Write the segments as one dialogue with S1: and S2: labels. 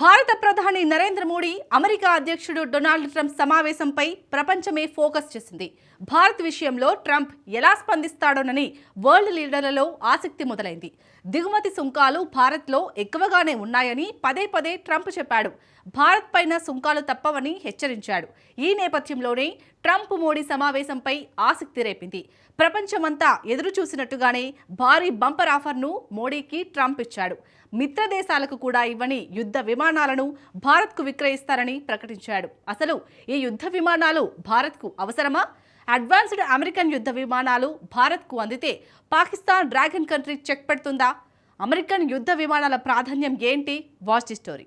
S1: భారత ప్రధాని నరేంద్ర మోడీ అమెరికా అధ్యక్షుడు డొనాల్డ్ ట్రంప్ సమావేశంపై ప్రపంచమే ఫోకస్ చేసింది. భారత్ విషయంలో ట్రంప్ ఎలా స్పందిస్తాడోనని వరల్డ్ లీడర్లలో ఆసక్తి మొదలైంది. దిగుమతి సుంకాలు భారత్లో ఎక్కువగానే ఉన్నాయని పదే పదే ట్రంప్ చెప్పాడు. భారత్ పైన సుంకాలు తప్పవని హెచ్చరించాడు. ఈ నేపథ్యంలోనే ట్రంప్ మోడీ సమావేశంపై ఆసక్తి రేపింది. ప్రపంచమంతా ఎదురు చూసినట్టుగానే భారీ బంపర్ ఆఫర్ను మోడీకి ట్రంప్ ఇచ్చాడు. మిత్ర దేశాలకు కూడా ఇవ్వని యుద్ధ విమానాలను భారత్కు విక్రయిస్తారని ప్రకటించాడు. అసలు ఈ యుద్ధ విమానాలు భారత్కు అవసరమా? అడ్వాన్స్డ్ అమెరికన్ యుద్ధ విమానాలు భారత్కు అందితే పాకిస్తాన్ డ్రాగన్ కంట్రీ చెక్ పెడుతుందా? అమెరికన్ యుద్ధ విమానాల ప్రాధాన్యం ఏంటి? Watch the story.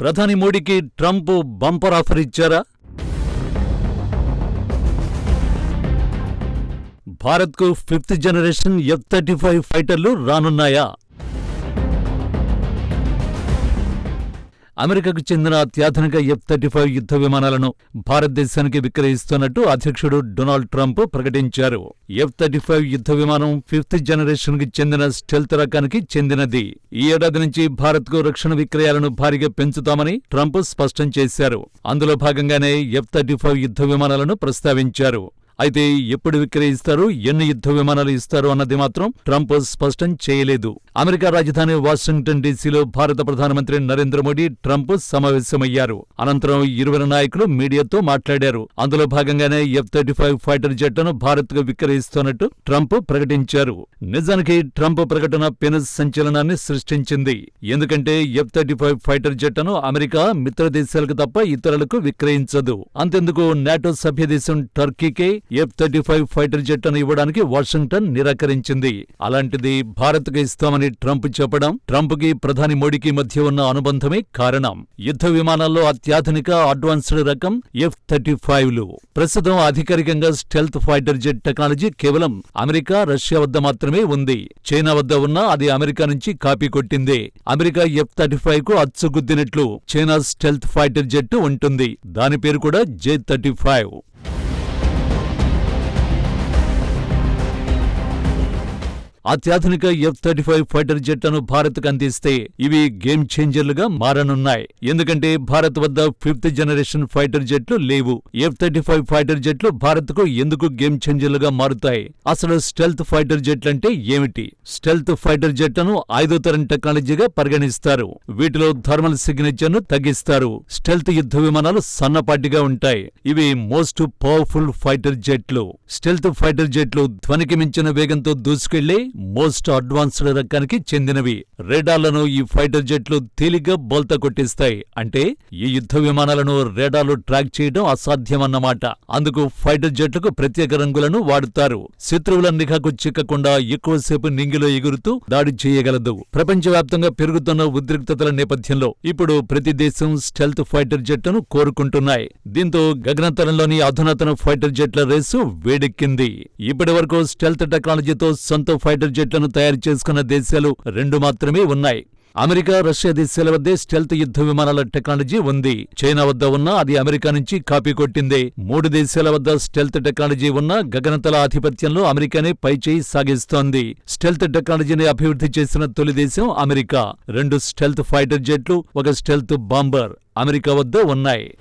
S2: ప్రధాని మోడీకి ట్రంప్ బంపర్ ఆఫర్ ఇచ్చారా? భారత్కు fifth generation F thirty five ఫైటర్లు రానున్నాయా? అమెరికాకు చెందిన అత్యాధునిక ఎఫ్ థర్టీ ఫైవ్ యుద్ధ విమానాలను భారతదేశానికి విక్రయిస్తున్నట్టు అధ్యక్షుడు డొనాల్డ్ ట్రంప్ ప్రకటించారు. ఎఫ్ థర్టీ ఫైవ్ యుద్ధ విమానం ఫిఫ్త్ జనరేషన్కి చెందిన స్టెల్త్ రకానికి చెందినది. ఈ ఏడాది నుంచి భారత్కు రక్షణ విక్రయాలను భారీగా పెంచుతామని ట్రంప్ స్పష్టం చేశారు. అందులో భాగంగానే ఎఫ్ థర్టీ ఫైవ్ యుద్ధ విమానాలను ప్రస్తావించారు. అయితే ఎప్పుడు విక్రయిస్తారు ఎన్ని యుద్ధ విమానాలు ఇస్తారు అన్నది మాత్రం ట్రంప్ స్పష్టం చేయలేదు. అమెరికా రాజధాని వాషింగ్టన్ డీసీలో భారత ప్రధానమంత్రి నరేంద్ర మోడీ ట్రంప్ సమావేశమయ్యారు. అనంతరం ఇరువురు నాయకులు మీడియాతో మాట్లాడారు. అందులో భాగంగానే ఎఫ్ థర్టీ ఫైవ్ ఫైటర్ జెట్లను భారత్కు విక్రయిస్తున్నట్టు ట్రంప్ ప్రకటించారు. నిజానికి ట్రంప్ ప్రకటన పెను సంచలనాన్ని సృష్టించింది. ఎందుకంటే ఎఫ్ థర్టీ ఫైవ్ ఫైటర్ జెట్లను అమెరికా మిత్ర దేశాలకు తప్ప ఇతరులకు విక్రయించదు. అంతెందుకు నాటో సభ్యదేశం టర్కీకే ఎఫ్ థర్టీ ఫైవ్ ఫైటర్ జెట్లను ఇవ్వడానికి వాషింగ్టన్ నిరాకరించింది. అలాంటిది భారత్కు ఇస్తామని ట్రంప్ చెప్పడం ట్రంప్కి ప్రధాని మోడీకి మధ్య ఉన్న అనుబంధమే కారణం. యుద్ధ విమానాల్లో అత్యాధునిక అడ్వాన్స్డ్ రకం ఎఫ్ థర్టీ ఫైవ్లు. ప్రస్తుతం అధికారికంగా స్టెల్త్ ఫైటర్ జెట్ టెక్నాలజీ కేవలం అమెరికా రష్యా వద్ద మాత్రమే ఉంది. చైనా వద్ద ఉన్న అది అమెరికా నుంచి కాపీ కొట్టిందే. అమెరికా ఎఫ్ థర్టీ ఫైవ్కు అచ్చుగుద్దినట్లు చైనా స్టెల్త్ ఫైటర్ జెట్ ఉంటుంది. దాని పేరు కూడా జే థర్టీ ఫైవ్. అత్యాధునిక ఎఫ్ థర్టీ ఫైవ్ ఫైటర్ జెట్లను భారత్కు అందిస్తే ఇవి గేమ్ చేంజర్లుగా మారనున్నాయి. ఎందుకంటే భారత్ వద్ద ఫిఫ్త్ జనరేషన్ ఫైటర్ జెట్లు లేవు. ఎఫ్ థర్టీ ఫైవ్ ఫైటర్ జెట్లు భారత్కు ఎందుకు గేమ్ చేంజర్లుగా మారుతాయి? అసలు స్టెల్త్ ఫైటర్ జెట్లంటే ఏమిటి? స్టెల్త్ ఫైటర్ జెట్లను ఐదో తరం టెక్నాలజీగా పరిగణిస్తారు. వీటిలో థర్మల్ సిగ్నేచర్ను తగ్గిస్తారు. స్టెల్త్ యుద్ధ విమానాలు సన్నపాటిగా ఉంటాయి. ఇవి మోస్ట్ పవర్ఫుల్ ఫైటర్ జెట్లు. స్టెల్త్ ఫైటర్ జెట్లు ధ్వనికి మించిన వేగంతో దూసుకెళ్ళే మోస్ట్ అడ్వాన్స్డ్ రకానికి చెందినవి. రేడార్లను ఈ ఫైటర్ జెట్లు తేలిగ్గా బోల్తా కొట్టిస్తాయి. అంటే ఈ యుద్ధ విమానాలను రేడార్లు ట్రాక్ చేయడం అసాధ్యమన్నమాట. అందుకు ఫైటర్ జెట్లకు ప్రత్యేక రంగులను వాడుతారు. శత్రువుల నిఘాకు చిక్కకుండా ఎక్కువసేపు నింగిలో ఎగురుతూ దాడి చేయగలదు. ప్రపంచవ్యాప్తంగా పెరుగుతున్న ఉద్రిక్తతల నేపథ్యంలో ఇప్పుడు ప్రతి దేశం స్టెల్త్ ఫైటర్ జెట్లను కోరుకుంటున్నాయి. దీంతో గగనతలంలోని అధునాతన ఫైటర్ జెట్ల రేసు వేడెక్కింది. ఇప్పటి వరకు స్టెల్త్ టెక్నాలజీతో సొంత ఫైటర్ జెట్లను తయారు చేసుకున్న దేశాలు రెండు మాత్రమే ఉన్నాయి. అమెరికా రష్యా దేశాల వద్దే స్టెల్త్ యుద్ధ విమానాల టెక్నాలజీ ఉంది. చైనా వద్ద ఉన్నా అది అమెరికా నుంచి కాపీ కొట్టింది. మూడు దేశాల వద్ద స్టెల్త్ టెక్నాలజీ ఉన్న గగనతల ఆధిపత్యంలో అమెరికానే పైచేయి సాగిస్తోంది. స్టెల్త్ టెక్నాలజీని అభివృద్ధి చేసిన తొలి దేశం అమెరికా. రెండు స్టెల్త్ ఫైటర్ జెట్లు ఒక స్టెల్త్ బాంబర్ అమెరికా వద్ద ఉన్నాయి.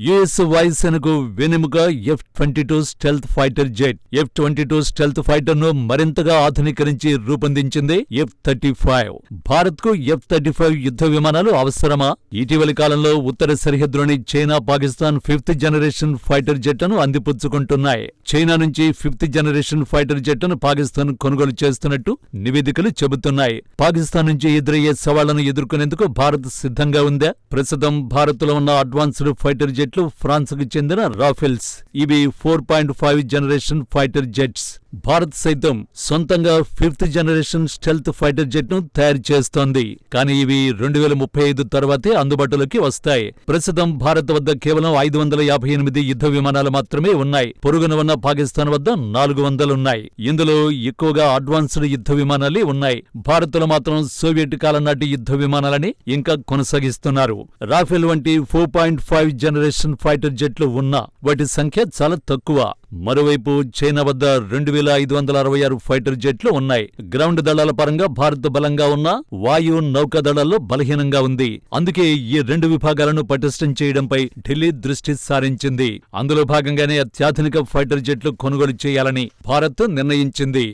S2: యుఎస్ వాయుసేనకు వెనుముగా F twenty two stealth fighter jet F twenty two stealth ఫైటర్ను మరింతగా ఆధునీకరించి రూపొందించింది ఎఫ్ థర్టీ ఫైవ్ భారత్కు ఎఫ్ థర్టీ ఫైవ్ యుద్ధ విమానాలు అవసరమా? ఇటీవలి కాలంలో ఉత్తర సరిహద్దులోని China Pakistan fifth generation fighter జెట్లను అందిపుచ్చుకుంటున్నాయి. చైనా నుంచి ఫిఫ్త్ జనరేషన్ ఫైటర్ జెట్ను పాకిస్తాన్ కొనుగోలు చేస్తున్నట్టు నివేదికలు చెబుతున్నాయి. పాకిస్తాన్ నుంచి ఎదురయ్యే సవాళ్ళను ఎదుర్కొనేందుకు భారత్ సిద్ధంగా ఉందా? ప్రస్తుతం భారత్లో ఉన్న అడ్వాన్స్డ్ ఫైటర్ జెట్ జెట్లు ఫ్రాన్స్కు చెందిన రాఫెల్స్. ఇవి four point five generation fighter jets. Bharat సైతం సొంతంగా ఫిఫ్త్ జనరేషన్ స్టెల్త్ ఫైటర్ జెట్ను తయారు చేస్తోంది. కానీ ఇవి రెండు వేల ముప్పై ఐదు తర్వాతే అందుబాటులోకి వస్తాయి. ప్రస్తుతం భారత్ వద్ద కేవలం ఐదు వందల యాభై ఎనిమిది యుద్ధ విమానాలు మాత్రమే ఉన్నాయి. పొరుగున ఉన్న పాకిస్తాన్ వద్ద నాలుగు వందలున్నాయి. ఇందులో ఎక్కువగా అడ్వాన్స్డ్ యుద్ధ విమానాలే ఉన్నాయి. భారత్లో మాత్రం సోవియట్ కాలం నాటి యుద్ధ విమానాలని ఇంకా కొనసాగిస్తున్నారు. రాఫెల్ వంటి four point five generation generation fighter జెట్లు ఉన్నా వాటి సంఖ్య చాలా తక్కువ. మరోవైపు చైనా వద్ద రెండు వేల ఐదు వందల అరవై ఆరు ఫైటర్ జెట్లు ఉన్నాయి. గ్రౌండ్ దళాల పరంగా భారత్ బలంగా ఉన్న వాయు నౌకా దళాల్లో బలహీనంగా ఉంది. అందుకే ఈ రెండు విభాగాలను పటిష్టం చేయడంపై ఢిల్లీ దృష్టి సారించింది. అందులో భాగంగానే అత్యాధునిక ఫైటర్ జెట్లు కొనుగోలు చేయాలని భారత్ నిర్ణయించింది.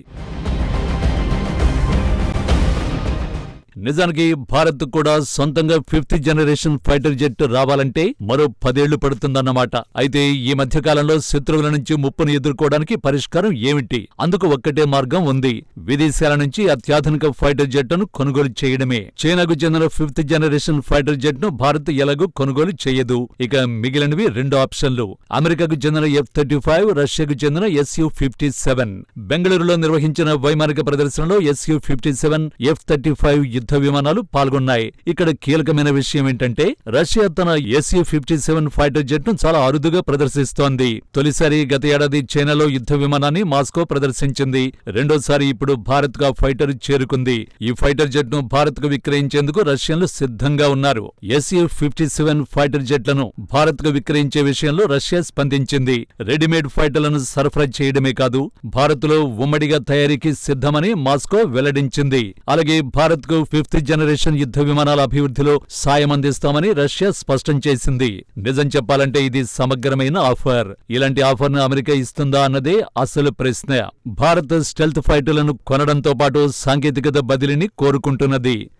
S2: నిజానికి భారత్ కూడా సొంతంగా ఫిఫ్త్ జనరేషన్ ఫైటర్ జెట్ రావాలంటే మరో పదేళ్ళు పడుతుందన్నమాట. అయితే ఈ మధ్యకాలంలో శత్రువుల నుంచి ముప్పును ఎదుర్కోవడానికి పరిష్కారం ఏమిటి? అందుకు ఒక్కటే మార్గం ఉంది. విదేశాల నుంచి అత్యాధునిక ఫైటర్ జెట్ను కొనుగోలు చేయడమే. చైనాకు చెందిన ఫిఫ్త్ జనరేషన్ ఫైటర్ జెట్ను భారత్ ఎలాగూ కొనుగోలు చేయదు. ఇక మిగిలినవి రెండు ఆప్షన్లు. అమెరికాకు చెందిన ఎఫ్ థర్టీ ఫైవ్ రష్యాకు చెందిన ఎస్యు ఫిఫ్టీ సెవెన్ బెంగళూరులో నిర్వహించిన వైమానిక ప్రదర్శనలో SU fifty seven F thirty five యుద్ధ విమానాలు పాల్గొన్నాయి. ఇక్కడ కీలకమైన విషయం ఏంటంటే రష్యా తన ఎస్యు ఫిఫ్టీ సెవెన్ ఫైటర్ జెట్ను చాలా అరుదుగా ప్రదర్శిస్తోంది. తొలిసారి గత ఏడాది చైనాలో యుద్ధ విమానాన్ని మాస్కో ప్రదర్శించింది. రెండోసారి ఇప్పుడు భారత్గా ఫైటర్ చేరుకుంది. ఈ ఫైటర్ జెట్ను భారత్కు విక్రయించేందుకు రష్యన్లు సిద్ధంగా ఉన్నారు. ఎస్యూ ఫిఫ్టీ సెవెన్ ఫైటర్ జెట్లను భారత్కు విక్రయించే విషయంలో రష్యా స్పందించింది. రెడీమేడ్ ఫైటర్లను సరఫరా చేయడమే కాదు భారత్లో ఉమ్మడిగా తయారీకి సిద్ధమని మాస్కో వెల్లడించింది. అలాగే భారత్కు ఫిఫ్త్ జనరేషన్ యుద్ధ విమానాల అభివృద్ధిలో సాయం అందిస్తామని రష్యా స్పష్టం చేసింది. నిజం చెప్పాలంటే ఇది సమగ్రమైన ఆఫర్. ఇలాంటి ఆఫర్ను అమెరికా ఇస్తుందా అన్నదే అసలు ప్రశ్న. భారత్ స్టెల్త్ ఫైటర్లను కొనడంతో పాటు సాంకేతికత బదిలీని కోరుకుంటున్నది.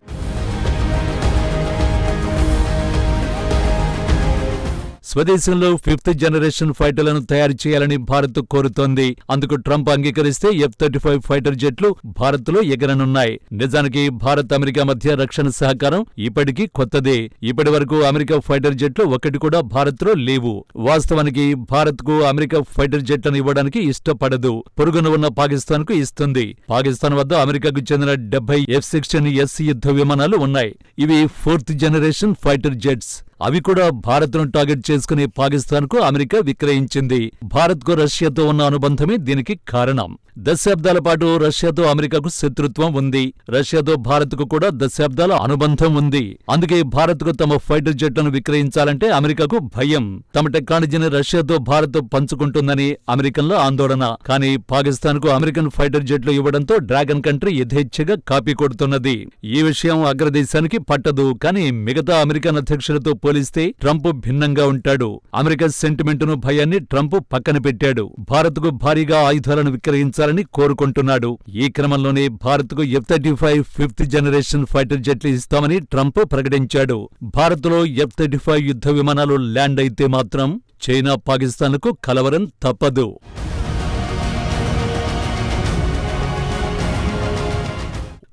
S2: స్వదేశంలో ఫిఫ్త్ జనరేషన్ ఫైటర్లను తయారు చేయాలని భారత్ కోరుతోంది. అందుకు ట్రంప్ అంగీకరిస్తే ఎఫ్ థర్టీ ఫైవ్ ఫైటర్ జెట్లు భారత్లో ఎగరనున్నాయి. నిజానికి భారత్ అమెరికా మధ్య రక్షణ సహకారం ఇప్పటికీ కొత్తదే. ఇప్పటి వరకు అమెరికా ఫైటర్ జెట్లు ఒకటి కూడా భారత్లో లేవు. వాస్తవానికి భారత్కు అమెరికా ఫైటర్ జెట్లను ఇవ్వడానికి ఇష్టపడదు. పొరుగున ఉన్న పాకిస్తాన్కు ఇస్తుంది. పాకిస్తాన్ వద్ద అమెరికాకు చెందిన డెబ్బై ఎఫ్ సిక్స్టీన్ ఎస్ యుద్ధ విమానాలు ఉన్నాయి. ఇవి ఫోర్త్ జనరేషన్ ఫైటర్ జెట్స్. అవి కూడా భారత్ను టార్గెట్ చేసుకునే పాకిస్తాన్కు అమెరికా విక్రయించింది. భారత్కు రష్యాతో ఉన్న అనుబంధమే దీనికి కారణం. దశాబ్దాల పాటు రష్యాతో అమెరికాకు శత్రుత్వం ఉంది. రష్యాతో భారత్కు కూడా దశాబ్దాల అనుబంధం ఉంది. అందుకే భారత్కు తమ ఫైటర్ జెట్లను విక్రయించాలంటే అమెరికాకు భయం. తమ టెక్నాలజీని రష్యాతో భారత్ పంచుకుంటుందని అమెరికన్ల ఆందోళన. కానీ పాకిస్తాన్కు అమెరికన్ ఫైటర్ జెట్లు ఇవ్వడంతో డ్రాగన్ కంట్రీ యథేచ్ఛగా కాపీ కొడుతున్నది. ఈ విషయం అగ్రదేశానికి పట్టదు. కానీ మిగతా అమెరికన్ అధ్యక్షులతో పోలిస్తే ట్రంప్ భిన్నంగా ఉంటాడు. అమెరికా సెంటిమెంటును భయాన్ని ట్రంప్ పక్కన పెట్టాడు. భారత్కు భారీగా ఆయుధాలను విక్రయించాలని కోరుకుంటున్నాడు. ఈ క్రమంలోనే భారత్కు F thirty five fifth generation fighter జెట్లు ఇస్తామని ట్రంప్ ప్రకటించాడు. భారత్లో ఎఫ్ థర్టీ ఫైవ్ యుద్ధ విమానాలు ల్యాండ్ అయితే మాత్రం చైనా పాకిస్తాన్లకు కలవరం తప్పదు.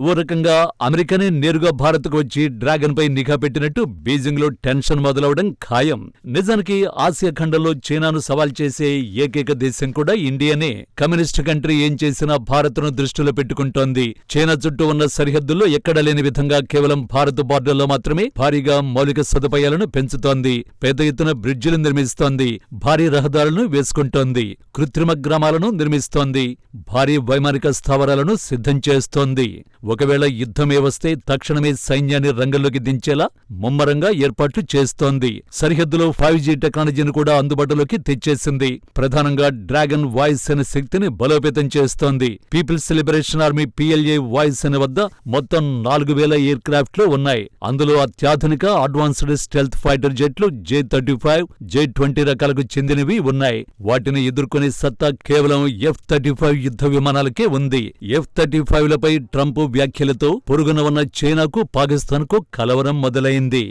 S2: ఓ రకంగా అమెరికానే నేరుగా భారత్కు వచ్చి డ్రాగన్పై నిఘా పెట్టినట్టు బీజింగ్లో టెన్షన్ మొదలవడం ఖాయం. నిజానికి ఆసియా ఖండంలో చైనాను సవాల్ చేసే ఏకైక దేశం కూడా ఇండియానే. కమ్యూనిస్ట్ కంట్రీ ఏం చేసినా భారత్ను దృష్టిలో పెట్టుకుంటోంది. చైనా చుట్టూ ఉన్న సరిహద్దుల్లో ఎక్కడ లేని విధంగా కేవలం భారత్ బార్డర్లో మాత్రమే భారీగా మౌలిక సదుపాయాలను పెంచుతోంది. పెద్ద ఎత్తున బ్రిడ్జిలు నిర్మిస్తోంది. భారీ రహదారులను వేసుకుంటోంది. కృత్రిమ గ్రామాలను నిర్మిస్తోంది. భారీ వైమానిక స్థావరాలను సిద్ధం చేస్తోంది. ఒకవేళ యుద్ధమే వస్తే తక్షణమే సైన్యాన్ని రంగంలోకి దించేలా ముమ్మరంగా ఏర్పాట్లు చేస్తోంది. సరిహద్దులో ఫైవ్ జీ టెక్నాలజీని కూడా అందుబాటులోకి తెచ్చేసింది. ప్రధానంగా డ్రాగన్ వాయిస్ అనే శక్తిని బలోపేతం చేస్తోంది. పీపుల్స్ లిబరేషన్ ఆర్మీ పిఎల్ఏ వాయిస్ అనే వద్ద మొత్తం నాలుగు వేల ఎయిర్ క్రాఫ్ట్లు ఉన్నాయి. అందులో అత్యాధునిక advanced stealth fighter జెట్లు J thirty five J twenty రకాలకు చెందినవి ఉన్నాయి. వాటిని ఎదుర్కొనే సత్తా కేవలం ఎఫ్ థర్టీ ఫైవ్ యుద్ధ విమానాలకే ఉంది. ఎఫ్ థర్టీ ఫైవ్ లపై ట్రంప్ వ్యాఖ్యలతో పొరుగున ఉన్న చైనాకు పాకిస్తాన్కు కలవరం మొదలైంది.